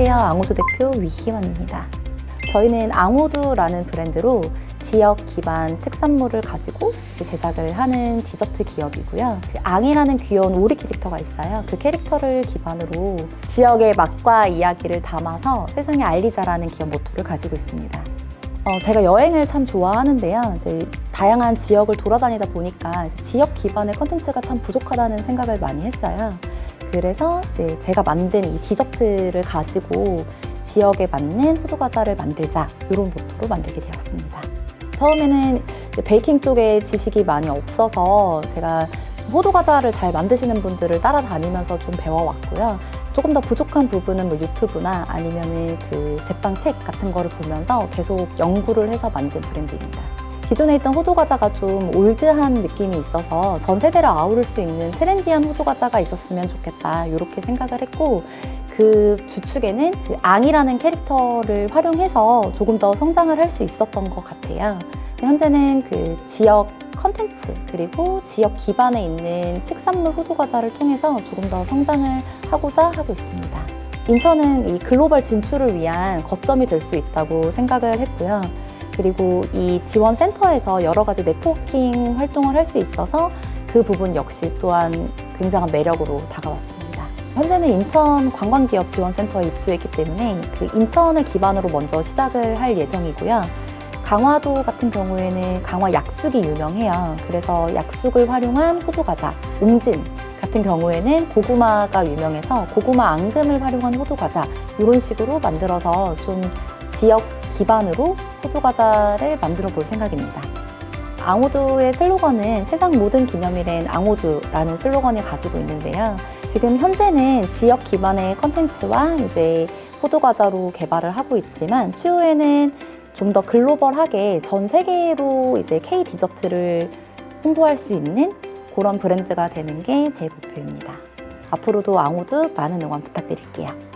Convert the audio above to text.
앙호두 대표 위희원입니다. 저희는 앙호두라는 브랜드로 지역 기반 특산물을 가지고 제작을 하는 디저트 기업이고요. 그 앙이라는 귀여운 오리 캐릭터가 있어요. 그 캐릭터를 기반으로 지역의 맛과 이야기를 담아서 세상에 알리자라는 기업 모토를 가지고 있습니다. 어, 제가 여행을 참 좋아하는데요. 이제 다양한 지역을 돌아다니다 보니까 지역 기반의 컨텐츠가 참 부족하다는 생각을 많이 했어요. 그래서 이제 제가 만든 이 디저트를 가지고 지역에 맞는 호두 과자를 만들자 이런 모토로 만들게 되었습니다. 처음에는 베이킹 쪽에 지식이 많이 없어서 제가 호두 과자를 잘 만드시는 분들을 따라다니면서 좀 배워왔고요. 조금 더 부족한 부분은 뭐 유튜브나 아니면은 그 제빵 책 같은 거를 보면서 계속 연구를 해서 만든 브랜드입니다. 기존에 있던 호두 과자가 좀 올드한 느낌이 있어서 전 세대를 아우를 수 있는 트렌디한 호두 과자가 있었으면 좋겠다 이렇게 생각을 했고 그 주축에는 그 앙이라는 캐릭터를 활용해서 조금 더 성장을 할 수 있었던 것 같아요. 현재는 그 지역 컨텐츠 그리고 지역 기반에 있는 특산물 호두 과자를 통해서 조금 더 성장을 하고자 하고 있습니다. 인천은 이 글로벌 진출을 위한 거점이 될 수 있다고 생각을 했고요. 그리고 이 지원 센터에서 여러 가지 네트워킹 활동을 할 수 있어서 그 부분 역시 또한 굉장한 매력으로 다가왔습니다. 현재는 인천 관광기업 지원센터에 입주했기 때문에 그 인천을 기반으로 먼저 시작을 할 예정이고요. 강화도 같은 경우에는 강화 약숙이 유명해요. 그래서 약숙을 활용한 호두 과자, 옹진 같은 경우에는 고구마가 유명해서 고구마 앙금을 활용한 호두 과자 이런 식으로 만들어서 좀 지역 기반으로 호두 과자를 만들어 볼 생각입니다. 앙호두의 슬로건은 세상 모든 기념일엔 앙호두라는 슬로건을 가지고 있는데요. 지금 현재는 지역 기반의 컨텐츠와 이제 호두 과자로 개발을 하고 있지만 추후에는 좀 더 글로벌하게 전 세계로 이제 K 디저트를 홍보할 수 있는 그런 브랜드가 되는 게 제 목표입니다. 앞으로도 앙호두 많은 응원 부탁드릴게요.